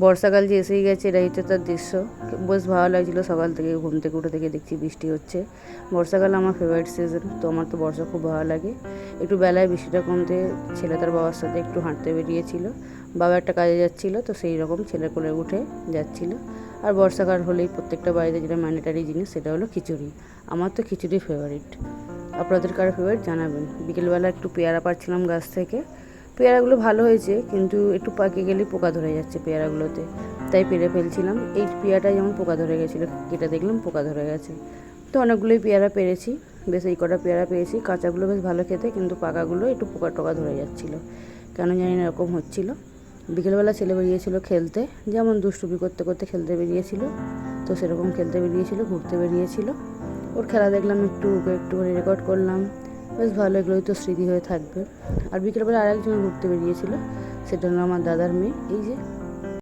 বর্ষাকাল যে এসেই গেছে, এটাই তো তার দৃশ্য। বেশ ভালো লাগছিল সকাল থেকে, ঘুম থেকে উঠে থেকে দেখছি বৃষ্টি হচ্ছে। বর্ষাকাল আমার ফেভারিট সিজন তো আমার তো বর্ষা খুব ভালো লাগে। একটু বেলায় বৃষ্টিটা কমতে ছেলে তার বাবার সাথে একটু হাঁটতে বেরিয়েছিল। বাবা একটা কাজে যাচ্ছিল, তো সেই রকম ছেলে কোলে উঠে যাচ্ছিল। আর বর্ষাকাল হলেই প্রত্যেকটা বাড়িতে যেটা ম্যান্ডেটারি জিনিস, সেটা হলো খিচুড়ি। আমার তো খিচুড়ি ফেভারিট আপনাদের কারও ফেভারিট জানাবেন। বিকেলবেলা একটু পেয়ারা পাচ্ছিলাম গাছ থেকে। পেয়ারাগুলো ভালো হয়েছে, কিন্তু একটু পাকে গেলেই পোকা ধরে যাচ্ছে পেয়ারাগুলোতে। তাই পেরে ফেলছিলাম। এই পেয়ারাটা যেমন পোকা ধরে গেছিল কেটে দেখলাম পোকা ধরে গেছে। তো অনেকগুলোই পেয়ারা পেরেছি। বেশ এই কটা পেয়ারা পেয়েছি কাঁচাগুলো বেশ ভালো খেতে, কিন্তু পাকাগুলো একটু পোকা টোকা ধরে যাচ্ছিল। কেন জানি না এরকম হচ্ছিল। বিকেলবেলা ছেলে বেরিয়েছিল খেলতে। যেমন দুষ্টুপি করতে করতে খেলতে বেরিয়েছিল, তো সেরকম খেলতে বেরিয়েছিল, ঘুরতে বেরিয়েছিল। ওর খেলা দেখলাম, একটু ওকে একটুখানি রেকর্ড করলাম। বেশ ভালো, এগুলোই তো স্মৃতি হয়ে থাকবে। আর বিকেলবেলা আরেকজন ঘুরতে বেরিয়েছিল, সেটা হলো আমার দাদার মেয়ে। এই যে